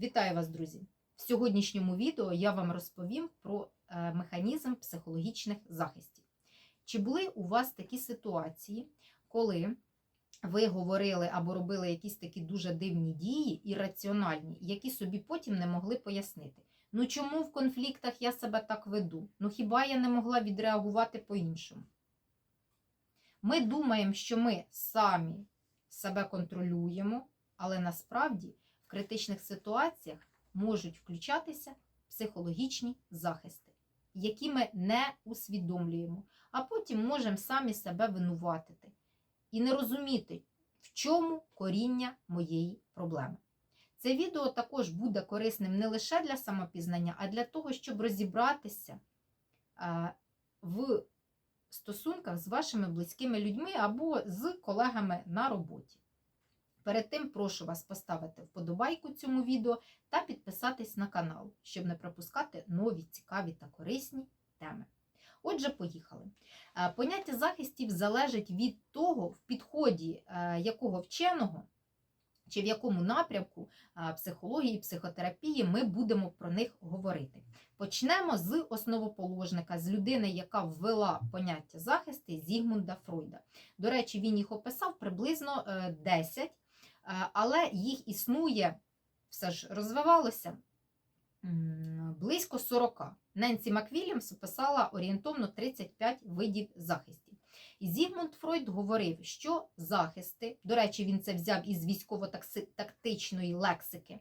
Вітаю вас, друзі! В сьогоднішньому відео я вам розповім про е, механізм психологічних захистів. Чи були у вас такі ситуації, коли ви говорили або робили якісь такі дуже дивні дії, ірраціональні, які собі потім не могли пояснити? Ну чому в конфліктах я себе так веду? Ну хіба я не могла відреагувати по-іншому? Ми думаємо, що ми самі себе контролюємо, але насправді критичних ситуаціях можуть включатися психологічні захисти, які ми не усвідомлюємо, а потім можемо самі себе винуватити і не розуміти, в чому коріння моєї проблеми. Це відео також буде корисним не лише для самопізнання, а для того, щоб розібратися в стосунках з вашими близькими людьми або з колегами на роботі. Перед тим прошу вас поставити вподобайку цьому відео та підписатись на канал, щоб не пропускати нові цікаві та корисні теми. Отже, поїхали. Е, Поняття захистів залежить від того, в підході е, якого вченого чи в якому напрямку е, психології, психотерапії ми будемо про них говорити. Почнемо з основоположника, з людини, яка ввела поняття захисти Зігмунда Фройда. До речі, він їх описав приблизно е, 10, е, але їх існує, все ж розвивалося близько 40. Ненсі Маквілімс описала орієнтовно 35 видів захистів. І Зігмунд Фройд говорив, що захисти, до речі, він це взяв із військово-тактичної лексики.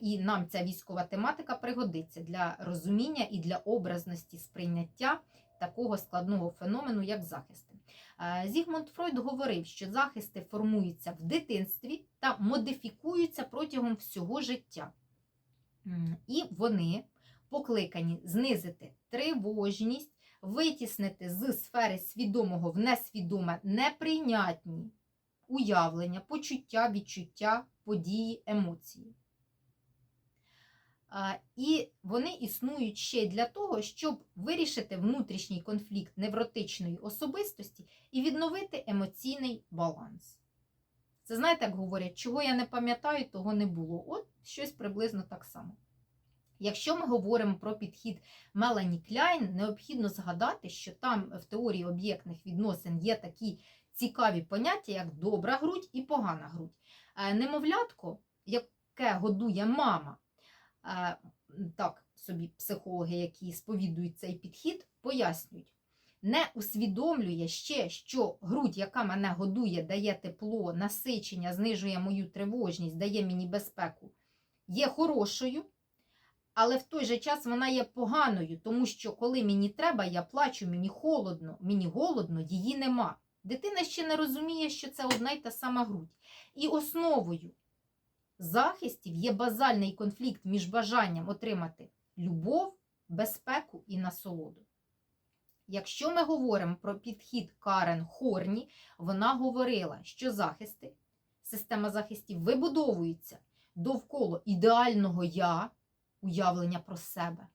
І нам ця військова тематика пригодиться для розуміння і для образності сприйняття такого складного феномену, як захисти. А, Зігмунд Фройд говорив, що захисти формуються в дитинстві та модифікуються протягом всього життя. І вони покликані знизити тривожність, витіснити з сфери свідомого в несвідоме неприйнятні уявлення, почуття, відчуття, події, емоції. І вони існують ще для того, щоб вирішити внутрішній конфлікт невротичної особистості і відновити емоційний баланс. Це знаєте, як говорять, чого я не пам'ятаю, того не було. От щось приблизно так само. Якщо ми говоримо про підхід Мелані Кляйн, необхідно згадати, що там в теорії об'єктних відносин є такі цікаві поняття, як добра грудь і погана грудь. Е, Немовлятко, яке годує мама, так собі психологи, які сповідують цей підхід, пояснюють, не усвідомлює ще, що грудь, яка мене годує, дає тепло, насичення, знижує мою тривожність, дає мені безпеку, є хорошою. Але в той же час вона є поганою, тому що коли мені треба, я плачу, мені холодно, мені голодно, її нема. Дитина ще не розуміє, що це одна й та сама грудь. І основою захистів є базальний конфлікт між бажанням отримати любов, безпеку і насолоду. Якщо ми говоримо про підхід Карен Хорні, вона говорила, що захисти, система захистів вибудовується довкола ідеального я, уявлення про себе.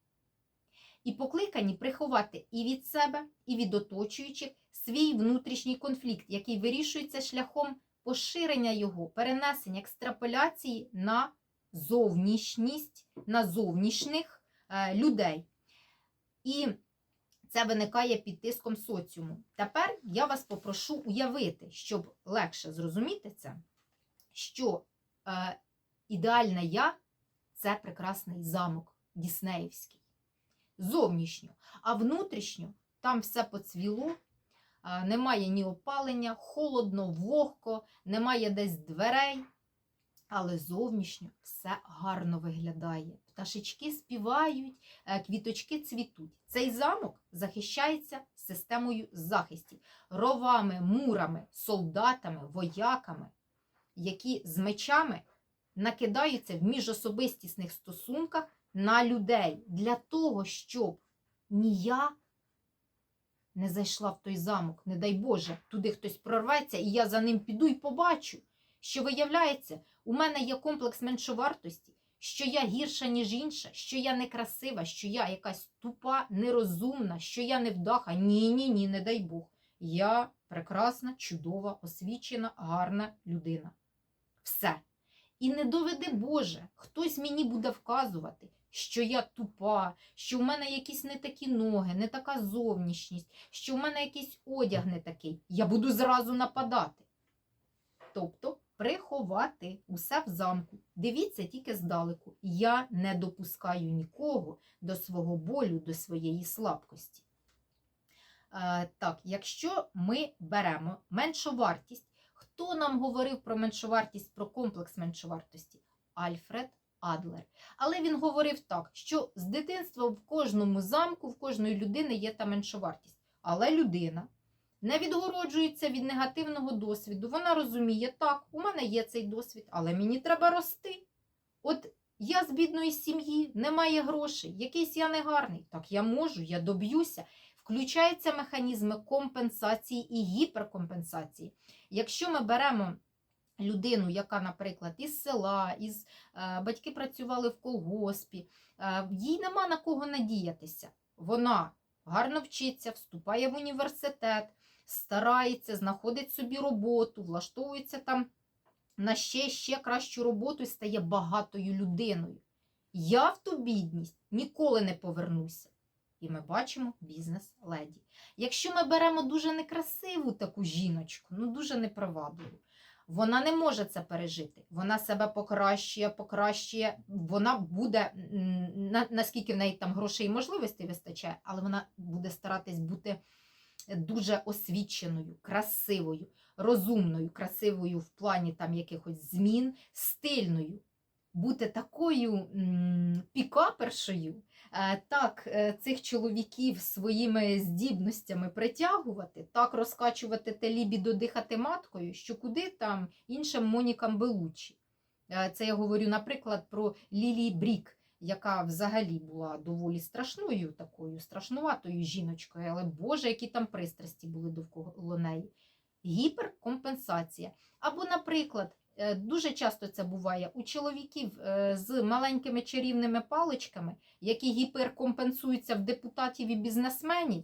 І покликані приховати і від себе, і від оточуючих свій внутрішній конфлікт, який вирішується шляхом поширення його, перенесення екстраполяції на зовнішність, на зовнішніх е, людей. І це виникає під тиском соціуму. Тепер я вас попрошу уявити, щоб легше зрозуміти це, що е, ідеальне я це прекрасний замок Діснеївський. Зовнішньо, а внутрішньо там все поцвіло, немає ні опалення, холодно, вогко, немає десь дверей, але зовнішньо все гарно виглядає. Пташечки співають, е, квіточки цвітуть. Цей замок захищається системою захистів, ровами, мурами, солдатами, вояками, які з мечами накидаються в міжособистісних стосунках на людей для того, щоб ні я не зайшла в той замок, не дай Боже, туди хтось прорветься, і я за ним піду і побачу, що виявляється, у мене є комплекс меншовартості, що я гірша, ніж інша, що я некрасива, що я якась тупа, нерозумна, що я невдаха. Ні, ні, ні, не дай Бог. Я прекрасна, чудова, освічена, гарна людина. Все. І не доведи Боже, хтось мені буде вказувати, що я тупа, що в мене якісь не такі ноги, не така зовнішність, що в мене якийсь одяг не такий. Я буду зразу нападати. Тобто приховати усе в замку. Дивіться тільки здалеку. Я не допускаю нікого до свого болю, до своєї слабкості. Е, так, якщо ми беремо меншовартість, хто нам говорив про меншовартість, про комплекс меншовартості? Альфред Адлер. Але він говорив так, що з дитинства в кожному замку, в кожної людини є та меншовартість. Але людина не відгороджується від негативного досвіду. Вона розуміє, так, у мене є цей досвід, але мені треба рости. От я з бідної сім'ї, немає грошей, якийсь я негарний. Так я можу, я доб'юся. Включаються механізми компенсації і гіперкомпенсації. Якщо ми беремо людину, яка, наприклад, із села, із е, батьки працювали в колгоспі, е, їй нема на кого надіятися. Вона гарно вчиться, вступає в університет, старається, знаходить собі роботу, влаштовується там на ще, ще кращу роботу і стає багатою людиною. Я в ту бідність ніколи не повернуся. І ми бачимо бізнес-леді. Якщо ми беремо дуже некрасиву таку жіночку, ну дуже непривабливу, вона не може це пережити. Вона себе покращує, покращує, вона буде, на, наскільки в неї там грошей і можливостей вистачає, але вона буде старатись бути дуже освіченою, красивою, розумною, красивою в плані там якихось змін, стильною. Бути такою пікапершою, так е, цих чоловіків своїми здібностями притягувати, так розкачувати те лібідо дихати маткою, що куди там іншим Монікам Белучі. Е, Це я говорю, наприклад, про Лілі Брік, яка взагалі була доволі страшною такою, страшнуватою жіночкою, але Боже, які там пристрасті були довкола неї. Гіперкомпенсація. Або, наприклад, е, дуже часто це буває у чоловіків е, з маленькими чарівними паличками, які гіперкомпенсуються в депутатів і бізнесменів,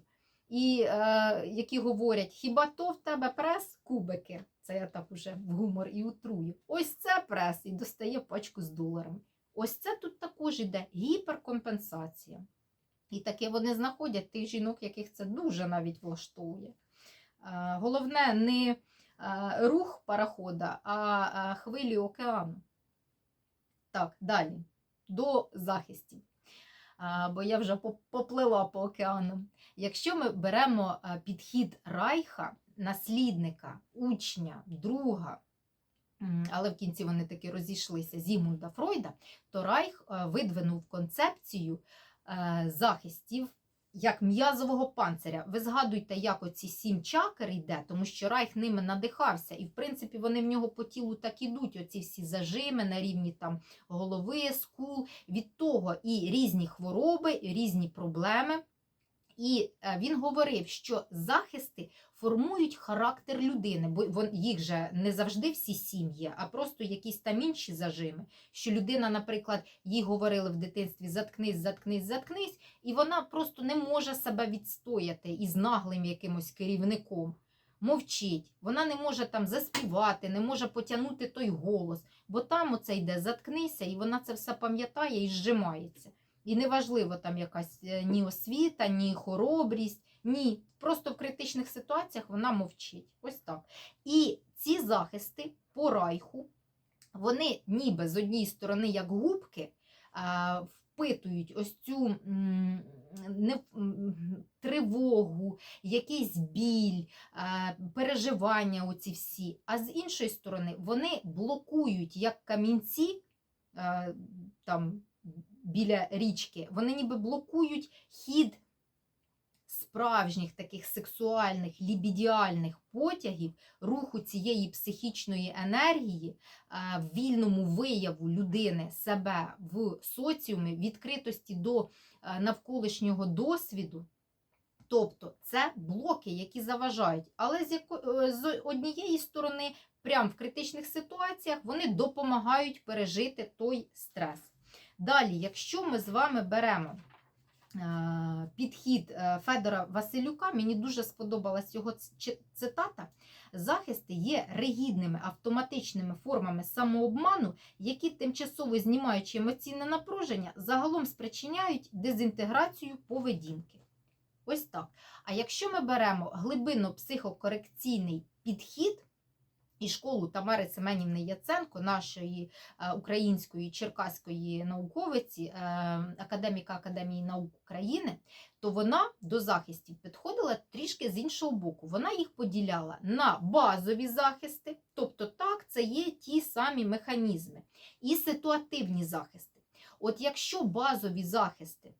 і е, які говорять, хіба то в тебе прес кубики? Це я так уже в гумор і утрую. Ось це прес і достає пачку з доларами. Ось це тут також іде гіперкомпенсація. І таке вони знаходять тих жінок, яких це дуже навіть влаштовує. Е, Головне не е, рух парохода, а е, хвилі океану. Так, далі. До захистів. Бо я вже поп- поплила по океану. Якщо ми беремо е, підхід Райха, наслідника, учня, друга, але в кінці вони таки розійшлися Зігмунда Фройда, то Райх е, видвинув концепцію е, захистів як м'язового панциря. Ви згадуйте, як оці сім чакр йде, тому що Райх ними надихався, і в принципі вони в нього по тілу так ідуть. Оці всі зажими на рівні там голови, скул. Від того і різні хвороби, і різні проблеми. І е, він говорив, що захисти формують характер людини, бо їх же не завжди всі сім'ї, а просто якісь там інші зажими. Що людина, наприклад, їй говорили в дитинстві заткнись, заткнись, заткнись, і вона просто не може себе відстояти із наглим якимось керівником. Мовчить, вона не може там заспівати, не може потягнути той голос, бо там оце йде заткнися, і вона це все пам'ятає і зжимається. І неважливо там якась е, ні освіта, ні хоробрість, ні. Просто в критичних ситуаціях вона мовчить. Ось так. І ці захисти по райху, вони ніби з однієї сторони, як губки, впитують ось цю тривогу, якийсь біль, переживання оці всі. А з іншої сторони, вони блокують як камінці там, біля річки, вони ніби блокують хід справжніх таких сексуальних, лібідіальних потягів, руху цієї психічної енергії, е, вільному вияву людини себе в соціумі, відкритості до е, навколишнього досвіду. Тобто це блоки, які заважають. Але з, яко... е, з однієї сторони, прямо в критичних ситуаціях, вони допомагають пережити той стрес. Далі, якщо ми з вами беремо е, підхід е, Федора Василюка, мені дуже сподобалась його цитата. Захисти є ригідними автоматичними формами самообману, які, тимчасово знімаючи емоційне напруження, загалом спричиняють дезінтеграцію поведінки. Ось так. А якщо ми беремо глибинно психокорекційний підхід і школу Тамари Семенівни Яценко, нашої е, української черкаської науковиці, е, академіка Академії наук України, то вона до захистів підходила трішки з іншого боку. Вона їх поділяла на базові захисти, тобто так, це є ті самі механізми, і ситуативні захисти. От якщо базові захисти,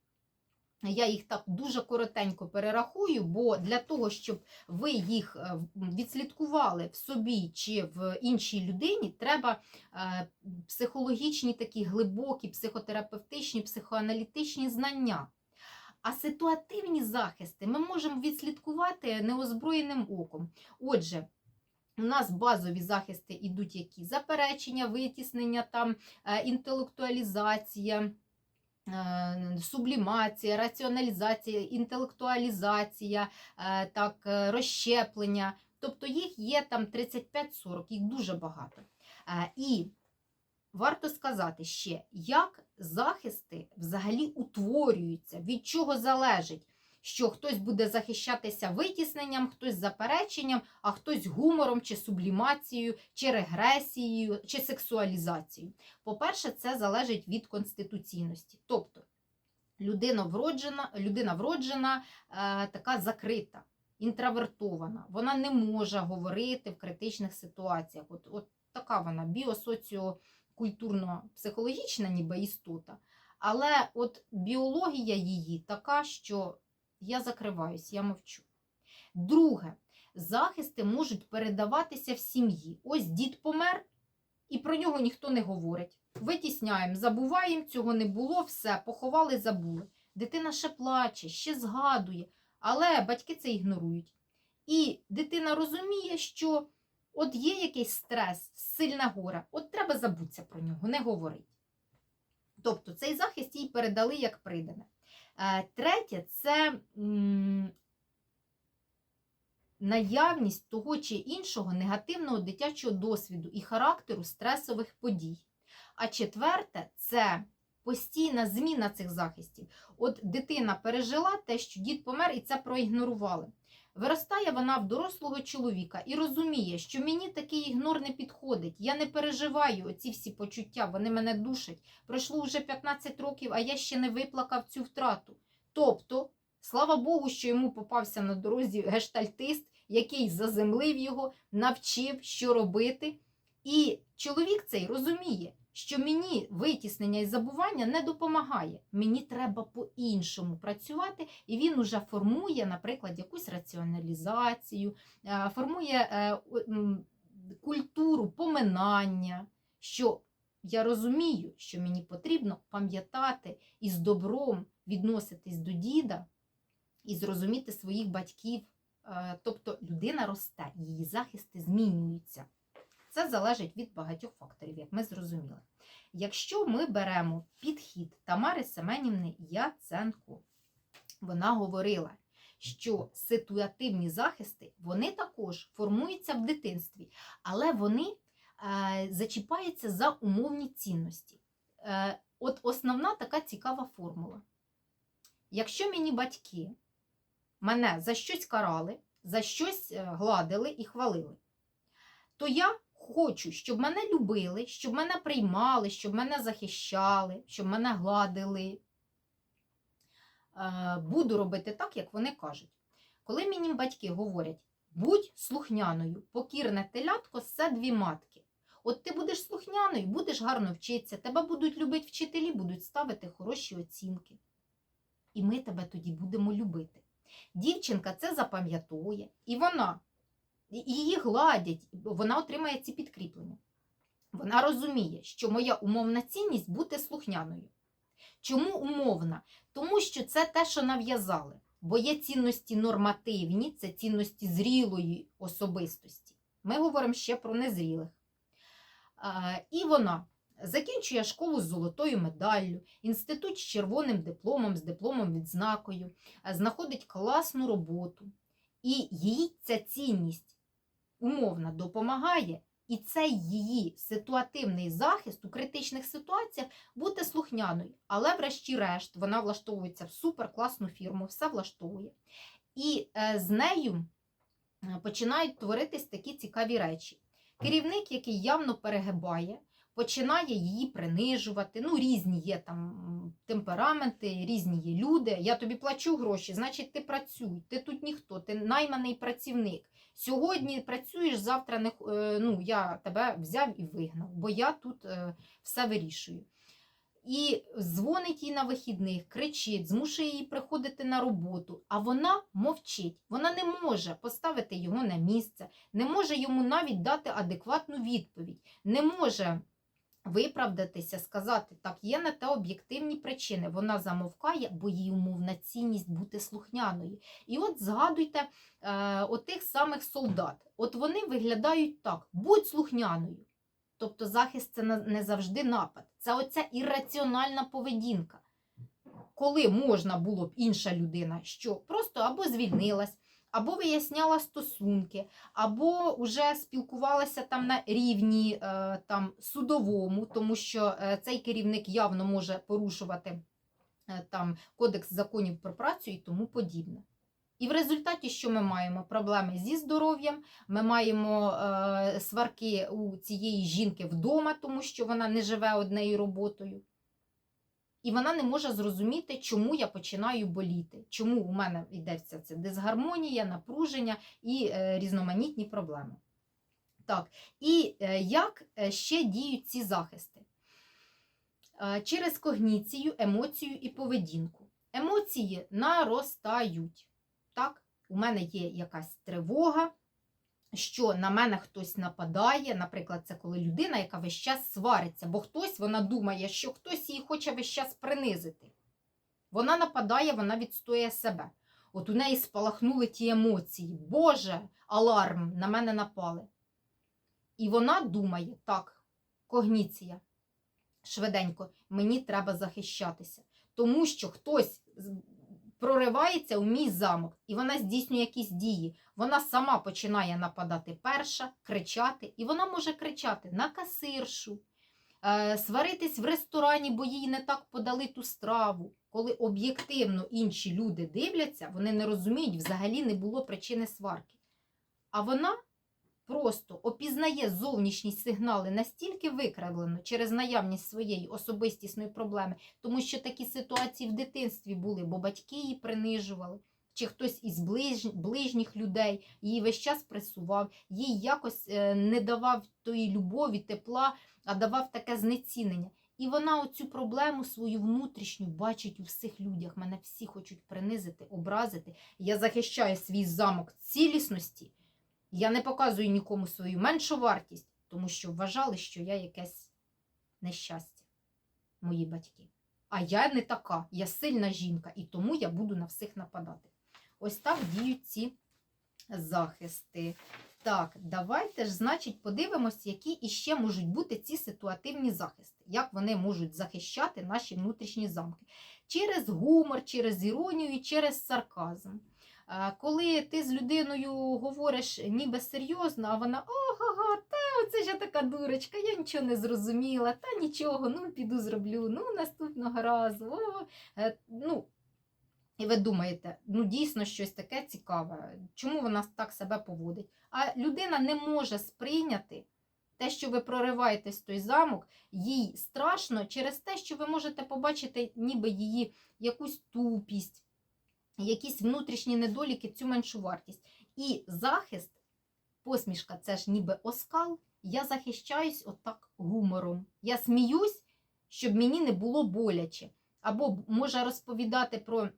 я їх так дуже коротенько перерахую, бо для того, щоб ви їх е, відслідкували в собі чи в іншій людині, треба е, психологічні такі глибокі, психотерапевтичні, психоаналітичні знання. А ситуативні захисти ми можемо відслідкувати неозброєним оком. Отже, у нас базові захисти йдуть які? Заперечення, витіснення, там, е, інтелектуалізація, сублімація, раціоналізація, інтелектуалізація, е, так, е, розщеплення. Тобто їх є там 35-40, їх дуже багато. Е, І варто сказати ще, як захисти взагалі утворюються, від чого залежить, що хтось буде захищатися витісненням, хтось запереченням, а хтось гумором чи сублімацією, чи регресією, чи сексуалізацією. По-перше, це залежить від конституційності. Тобто людина вроджена, людина вроджена е, така закрита, інтровертована. Вона не може говорити в критичних ситуаціях. От, от така вона біосоціокультурно-психологічна ніби істота. Але от біологія її така, що я закриваюсь, я мовчу. Друге, захисти можуть передаватися в сім'ї. Ось дід помер, і про нього ніхто не говорить. Витісняємо, забуваємо, цього не було, все, поховали, забули. Дитина ще плаче, ще згадує, але батьки це ігнорують. І дитина розуміє, що от є якийсь стрес, сильне горе, от треба забутися про нього, не говорить. Тобто цей захист їй передали як придане. Е, Третє це наявність того чи іншого негативного дитячого досвіду і характеру стресових подій. А четверте це постійна зміна цих захистів. От дитина пережила те, що дід помер, і це проігнорували. Виростає вона в дорослого чоловіка і розуміє, що мені такий ігнор не підходить. Я не переживаю оці всі почуття, вони мене душать. Пройшло вже 15 років, а я ще не виплакав цю втрату. Тобто, слава Богу, що йому попався на дорозі гештальтист, який заземлив його, навчив, що робити. І чоловік цей розуміє, що мені витіснення і забування не допомагає. Мені треба по-іншому працювати, і він уже формує, наприклад, якусь раціоналізацію, е, формує е, культуру поминання, що я розумію, що мені потрібно пам'ятати і з добром відноситись до діда і зрозуміти своїх батьків. Е, Тобто людина росте, її захисти змінюються. Це залежить від багатьох факторів, як ми зрозуміли. Якщо ми беремо підхід Тамари Семенівни Яценко, вона говорила, що ситуативні захисти вони також формуються в дитинстві, але вони е, зачіпаються за умовні цінності. Е, от основна така цікава формула. Якщо мені батьки мене за щось карали, за щось е, гладили і хвалили, то я хочу, щоб мене любили, щоб мене приймали, щоб мене захищали, щоб мене гладили. Е, Буду робити так, як вони кажуть. Коли мені батьки говорять, будь слухняною, покірне телятко все дві матки. От ти будеш слухняною, будеш гарно вчитися, тебе будуть любити вчителі, будуть ставити хороші оцінки. І ми тебе тоді будемо любити. Дівчинка це запам'ятовує, і вона її гладять, вона отримає ці підкріплення. Вона розуміє, що моя умовна цінність бути слухняною. Чому умовна? Тому що це те, що нав'язали. Бо є цінності нормативні, це цінності зрілої особистості. Ми говоримо ще про незрілих. І вона закінчує школу з золотою медаллю, інститут з червоним дипломом, з дипломом відзнакою, знаходить класну роботу. І їй ця цінність умовно допомагає, і цей її ситуативний захист у критичних ситуаціях бути слухняною. Але, врешті-решт, вона влаштовується в суперкласну фірму, все влаштовує. І е, з нею е, починають творитись такі цікаві речі. Керівник, який явно перегибає, починає її принижувати. Ну, різні є там темпераменти, різні є люди. Я тобі плачу гроші, значить, ти працюй, ти тут ніхто, ти найманий працівник. Сьогодні працюєш, завтра не е, ну, я тебе взяв і вигнав, бо я тут е, все вирішую. І дзвонить їй на вихідних, кричить, змушує її приходити на роботу, а вона мовчить. Вона не може поставити його на місце, не може йому навіть дати адекватну відповідь, не може виправдатися, сказати, так, є на те об'єктивні причини. Вона замовкає, бо їй умовна цінність бути слухняною. І от згадуйте е, отих самих солдат. От вони виглядають так: будь слухняною. Тобто захист це не завжди напад. Це оця ірраціональна поведінка. Коли можна було б інша людина, що просто або звільнилась, або виясняла стосунки, або вже спілкувалася там на рівні е, там, судовому, тому що е, цей керівник явно може порушувати е, там, кодекс законів про працю і тому подібне. І в результаті, що ми маємо? Проблеми зі здоров'ям, ми маємо е, сварки у цієї жінки вдома, тому що вона не живе однею роботою. І вона не може зрозуміти, чому я починаю боліти, чому у мене йде вся ця дисгармонія, напруження і е, різноманітні проблеми. Так, і е, як е, ще діють ці захисти? Через когніцію, емоцію і поведінку. Емоції наростають. Так, у мене є якась тривога, що на мене хтось нападає. Наприклад, це коли людина, яка весь час свариться, бо хтось вона думає, що хтось її хоче весь час принизити. Вона нападає, вона відстоює себе. От у неї спалахнули ті емоції. Боже, аларм, на мене напали. І вона думає, так, когніція, швиденько, мені треба захищатися. Тому що хтось проривається у мій замок, і вона здійснює якісь дії. Вона сама починає нападати перша, кричати, і вона може кричати на касиршу, е, сваритись в ресторані, бо їй не так подали ту страву. Коли об'єктивно інші люди дивляться, вони не розуміють, взагалі не було причини сварки. А вона просто опізнає зовнішні сигнали настільки викривлено через наявність своєї особистісної проблеми, тому що такі ситуації в дитинстві були, бо батьки її принижували, чи хтось із ближ... ближніх людей її весь час пресував, їй якось е, не давав тої любові, тепла, а давав таке знецінення. І вона оцю проблему свою внутрішню бачить у всіх людях. Мене всі хочуть принизити, образити. Я захищаю свій замок цілісності. Я не показую нікому свою меншу вартість, тому що вважали, що я якесь нещастя, мої батьки. А я не така, я сильна жінка, і тому я буду на всіх нападати. Ось так діють ці захисти. Так, давайте ж, значить, подивимось, які іще можуть бути ці ситуативні захисти, як вони можуть захищати наші внутрішні замки. Через гумор, через іронію через сарказм. Коли ти з людиною говориш ніби серйозно, а вона ого, та оце ж я така дурочка, я нічого не зрозуміла, та нічого, ну піду зроблю, ну наступного разу. О, Е, ну, і ви думаєте, ну дійсно щось таке цікаве, чому вона так себе поводить? А людина не може сприйняти те, що ви прориваєтесь в той замок, їй страшно через те, що ви можете побачити ніби її якусь тупість, якісь внутрішні недоліки, цю меншу вартість. І захист, посмішка, це ж ніби оскал. Я захищаюсь отак гумором. Я сміюсь, щоб мені не було боляче. Або може розповідати про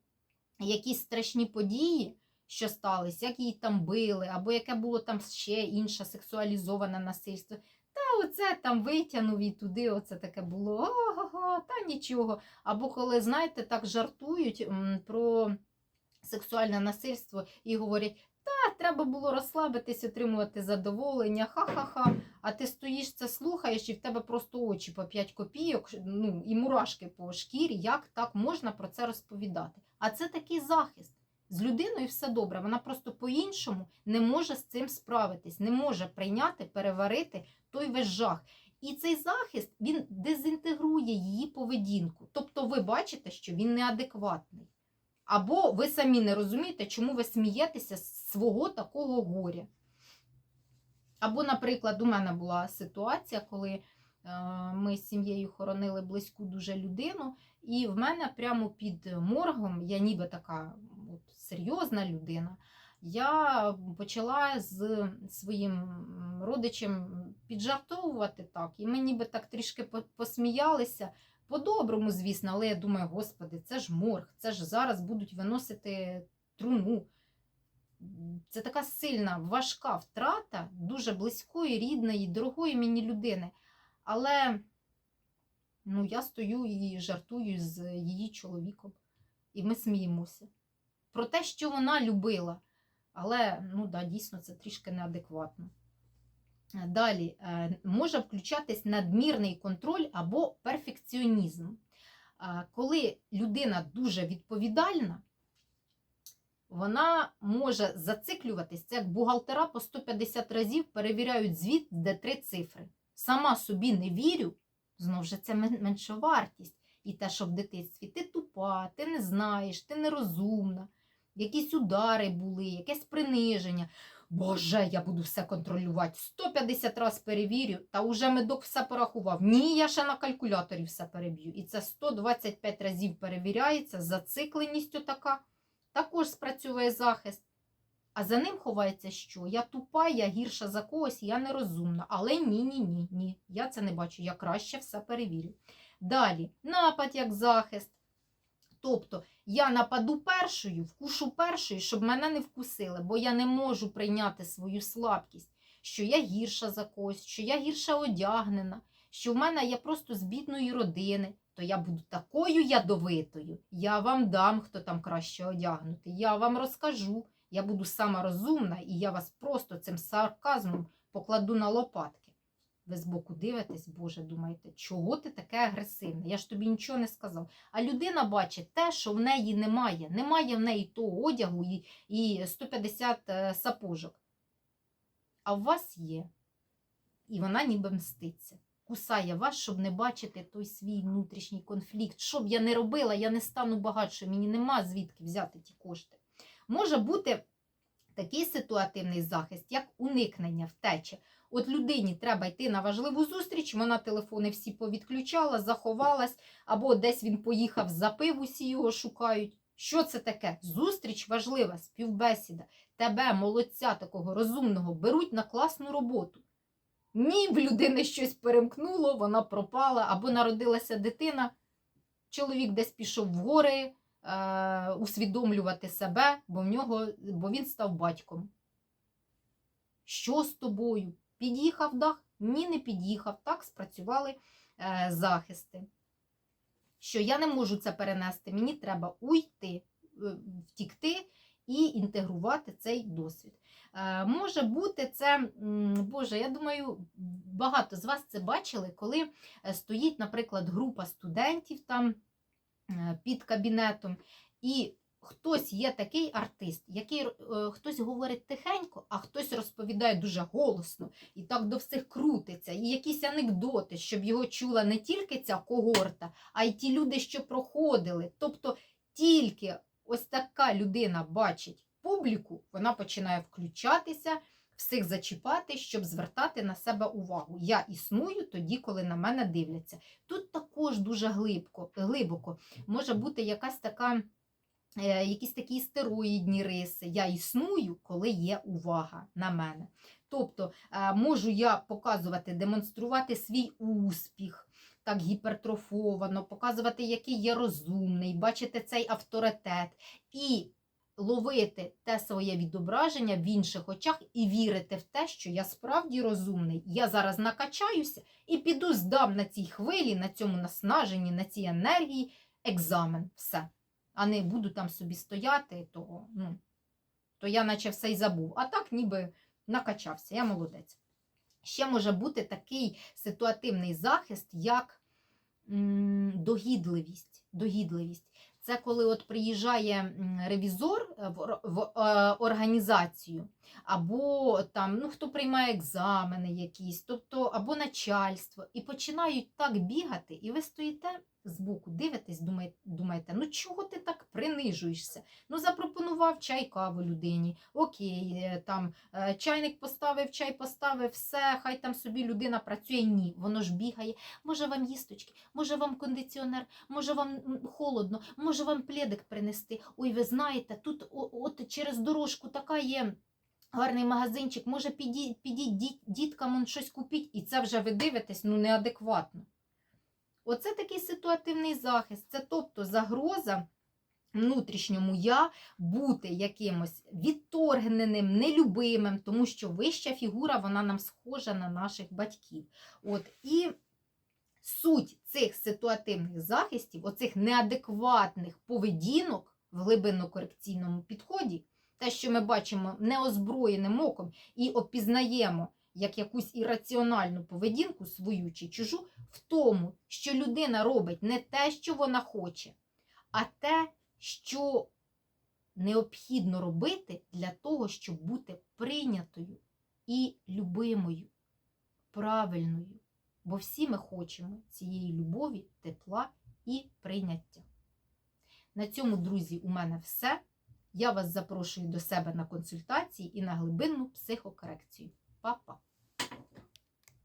якісь страшні події, що сталися, як її там били, або яке було там ще інше сексуалізоване насильство. Та оце там витягнув і туди, оце таке було. Ого, та нічого. Або коли, знаєте, так жартують про сексуальне насильство і говорять, та треба було розслабитись, отримувати задоволення, ха-ха-ха. А ти стоїш це слухаєш, і в тебе просто очі по 5 копійок, ну і мурашки по шкірі. Як так можна про це розповідати? А це такий захист. З людиною все добре. Вона просто по-іншому не може з цим справитись, не може прийняти, переварити той весь жах. І цей захист він дезінтегрує її поведінку. Тобто ви бачите, що він неадекватний. Або ви самі не розумієте, чому ви смієтеся з свого такого горя. Або, наприклад, у мене була ситуація, коли е, ми з сім'єю хоронили близьку дуже людину, і в мене прямо під моргом, я ніби така от, серйозна людина, я почала з своїм родичем піджартовувати так. І ми ніби так трішки посміялися. По-доброму, звісно, але я думаю, господи, це ж морг, це ж зараз будуть виносити труну. Це така сильна, важка втрата дуже близької, рідної, дорогої мені людини. Але ну, я стою і жартую з її чоловіком, і ми сміємося. Про те, що вона любила. Але ну, да, дійсно це трішки неадекватно. Е, Далі е, може включатись надмірний контроль або перфекціонізм. Е, Коли людина дуже відповідальна, вона може зациклюватись, це як бухгалтера по 150 разів перевіряють звіт, де три цифри. Сама собі не вірю, знову ж це мен- меншовартість. І те, що в дитинстві ти тупа, ти не знаєш, ти нерозумна, якісь удари були, якесь приниження. Боже, я буду все контролювати. 150 разів перевірю, та уже медок все порахував. Ні, я ще на калькуляторі все переб'ю. І це 125 разів перевіряється, зацикленістю така. Також спрацьовує захист. А за ним ховається що? Я тупа, я гірша за когось, я нерозумна. Але ні, ні, ні, ні. Я це не бачу. Я краще все перевірю. Далі, напад як захист. Тобто я нападу першою, вкушу першою, щоб мене не вкусили, бо я не можу прийняти свою слабкість, що я гірша за когось, що я гірше одягнена, що в мене я просто з бідної родини, то я буду такою ядовитою. Я вам дам, хто там краще одягнутий. Я вам розкажу. Я буду сама розумна, і я вас просто цим сарказмом покладу на лопатки. Ви збоку дивитесь, Боже, думаєте, чого ти таке агресивне? Я ж тобі нічого не сказав. А людина бачить те, що в неї немає. Немає в неї того одягу і, і 150 е, сапожок. А в вас є. І вона ніби мститься. Кусає вас, щоб не бачити той свій внутрішній конфлікт. Що б я не робила, я не стану багатшою, мені нема звідки взяти ті кошти. Може бути такий ситуативний захист, як уникнення втечі. От людині треба йти на важливу зустріч, вона телефони всі повідключала, заховалась, або десь він поїхав, запив, усі його шукають. Що це таке? Зустріч важлива, співбесіда. Тебе, молодця такого розумного, беруть на класну роботу. Ні, в людини щось перемкнуло, вона пропала, або народилася дитина, чоловік десь пішов в гори е, усвідомлювати себе, бо, в нього, бо він став батьком. Що з тобою? Під'їхав дах? Ні, не під'їхав. Так спрацювали е, захисти. Що я не можу це перенести, мені треба уйти, е, втікти і інтегрувати цей досвід. Е, може бути це, Боже, я думаю, багато з вас це бачили, коли е, стоїть, наприклад, група студентів там е, під кабінетом, і хтось є такий артист, який е, хтось говорить тихенько, а хтось розповідає дуже голосно і так до всіх крутиться, і якісь анекдоти, щоб його чула не тільки ця когорта, а й ті люди, що проходили. Тобто тільки ось така людина бачить публіку, вона починає включатися, всіх зачіпати, щоб звертати на себе увагу. Я існую тоді, коли на мене дивляться. Тут також дуже глибко, глибоко може бути якась така. Е, Якісь такі стероїдні риси. Я існую, коли є увага на мене. Тобто е, можу я показувати, демонструвати свій успіх, так гіпертрофовано, показувати, який я розумний, бачити цей авторитет і ловити те своє відображення в інших очах і вірити в те, що я справді розумний. Я зараз накачаюся і піду здам на цій хвилі, на цьому наснаженні, на цій енергії екзамен. Все. А не буду там собі стояти, то, ну, то я наче все й забув. А так ніби накачався, я молодець. Ще може бути такий ситуативний захист, як догідливість. догідливість. Це коли от приїжджає ревізор в, в, в е, організацію, або там, ну, хто приймає екзамени якісь, тобто, або начальство, і починають так бігати, і ви стоїте збоку, дивитесь, думаєте, ну чого ти так принижуєшся? Ну, запропонував чай каву людині, окей, е, там е, чайник поставив, чай поставив, все, хай там собі людина працює. Ні, воно ж бігає. Може вам їсточки, може вам кондиціонер, може вам холодно, може вам пледик принести. Ой, ви знаєте, тут от через дорожку така є. Гарний магазинчик, може підіть, підіть діткам щось купіть, і це вже ви дивитесь ну, неадекватно. Оце такий ситуативний захист. Це тобто загроза внутрішньому я бути якимось відторгненим, нелюбимим, тому що вища фігура вона нам схожа на наших батьків. От, і суть цих ситуативних захистів, оцих неадекватних поведінок в глибинно-корекційному підході, те, що ми бачимо неозброєним оком і опізнаємо як якусь ірраціональну поведінку свою чи чужу, в тому, що людина робить не те, що вона хоче, а те, що необхідно робити для того, щоб бути прийнятою і любимою, правильною. Бо всі ми хочемо цієї любові, тепла і прийняття. На цьому, друзі, у мене все. Я вас запрошую до себе на консультації і на глибинну психокорекцію. Па-па!